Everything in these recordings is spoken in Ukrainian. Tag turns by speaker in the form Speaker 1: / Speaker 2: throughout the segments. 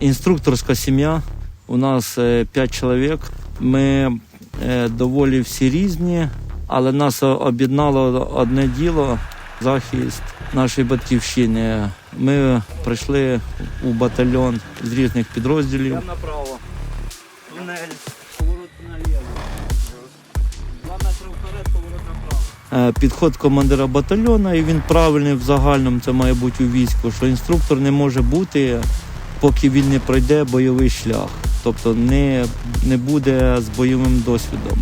Speaker 1: інструкторська сім'я. У нас 5 чоловік. Ми е, доволі всі різні, але нас об'єднало одне діло захист нашої батьківщини. Ми прийшли у батальйон з різних підрозділів.
Speaker 2: направо. Тунель. Поворот наліво. Два метри вперед, поворот направо.
Speaker 1: Е, Підход командира батальйону, і він правильний в загальному, це має бути у війську, що інструктор не може бути, поки він не пройде бойовий шлях. Тобто не, не буде з бойовим досвідом.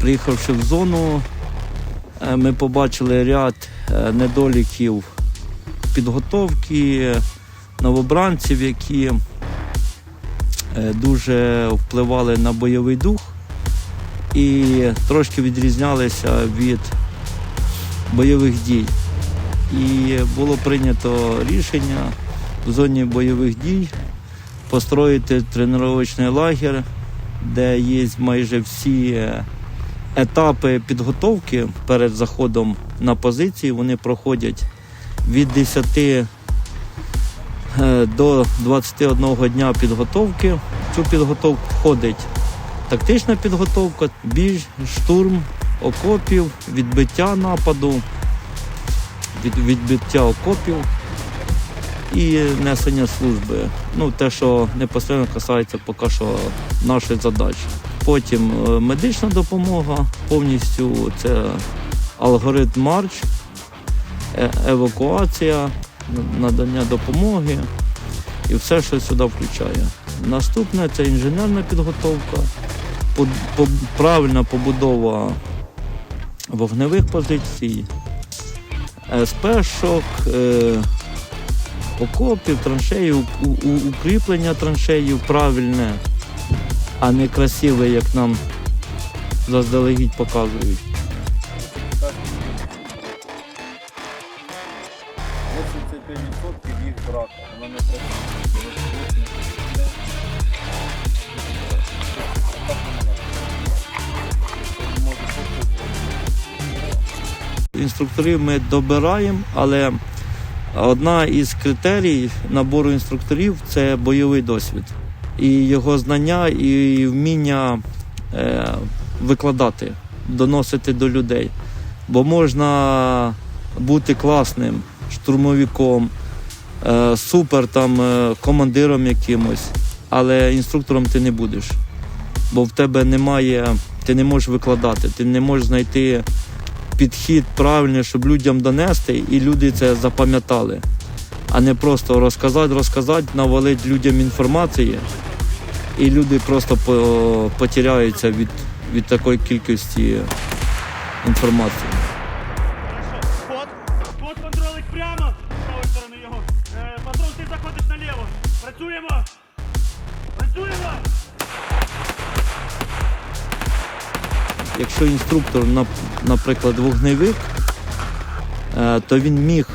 Speaker 1: Приїхавши в зону, е, ми побачили ряд е, недоліків підготовки новобранців, які е, дуже впливали на бойовий дух і трошки відрізнялися від бойових дій. І було прийнято рішення в зоні бойових дій построїти тренувальний лагер, де є майже всі е, етапи підготовки перед заходом на позиції. Вони проходять від 10 е, до 21 дня підготовки. В цю підготовку входить тактична підготовка, біж, штурм, окопів, відбиття нападу, від, відбиття окопів і несення служби. Ну, те, що непосередньо касається поки що нашої задачі. Потім е, медична допомога, повністю це алгоритм марч, е- евакуація, надання допомоги і все, що сюди включає. Наступне це інженерна підготовка, правильна побудова вогневих позицій, е, окопів, траншеїв, укріплення траншеїв правильне, а не красиве, як нам заздалегідь показують.
Speaker 2: 85% їх брак. Вона не працює.
Speaker 1: Інструкторів ми добираємо, але одна із критерій набору інструкторів це бойовий досвід. І його знання і вміння е, викладати, доносити до людей. Бо можна бути класним штурмовиком, е, супер там, е, командиром якимось, але інструктором ти не будеш. Бо в тебе немає, ти не можеш викладати, ти не можеш знайти підхід правильний, щоб людям донести, і люди це запам'ятали. А не просто розказати, розказати, навалити людям інформації, і люди просто по- потеряються від, від такої кількості інформації.
Speaker 3: Ход контролить прямо з правої сторони його. Е, патрон, ти заходиш наліво. Працюємо. Працюємо.
Speaker 1: Якщо інструктор, наприклад, вогневик, е, то він міг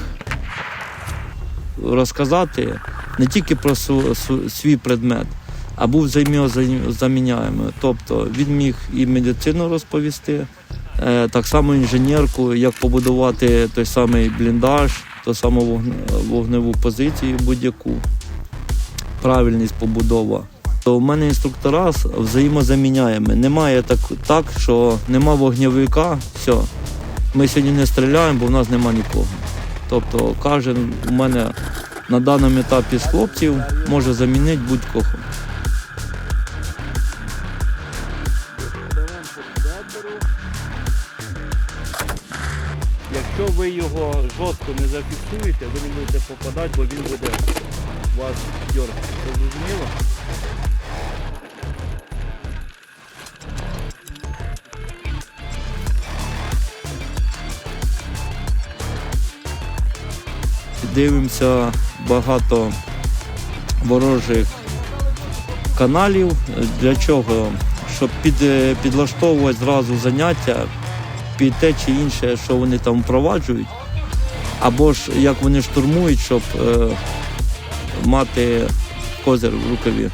Speaker 1: розказати не тільки про св- св- свій предмет, а був взаємозаміняємий. Тобто він міг і медицину розповісти, е, так само інженерку, як побудувати той самий бліндаж, ту саму вогне- вогневу позицію будь-яку, правильність побудова. То в мене інструктора взаємозаміняємо. Немає так, так, що нема вогневика, все. Ми сьогодні не стріляємо, бо в нас нема нікого. Тобто кожен у мене на даному етапі з хлопців може замінити будь-кого.
Speaker 2: Якщо ви його жорстко не зафіксуєте, ви не будете попадати, бо він буде вас дергати. Зрозуміло?
Speaker 1: Дивимося багато ворожих каналів. Для чого? Щоб під, підлаштовувати зразу заняття під те чи інше, що вони там впроваджують, або ж як вони штурмують, щоб е, мати козир в рукаві.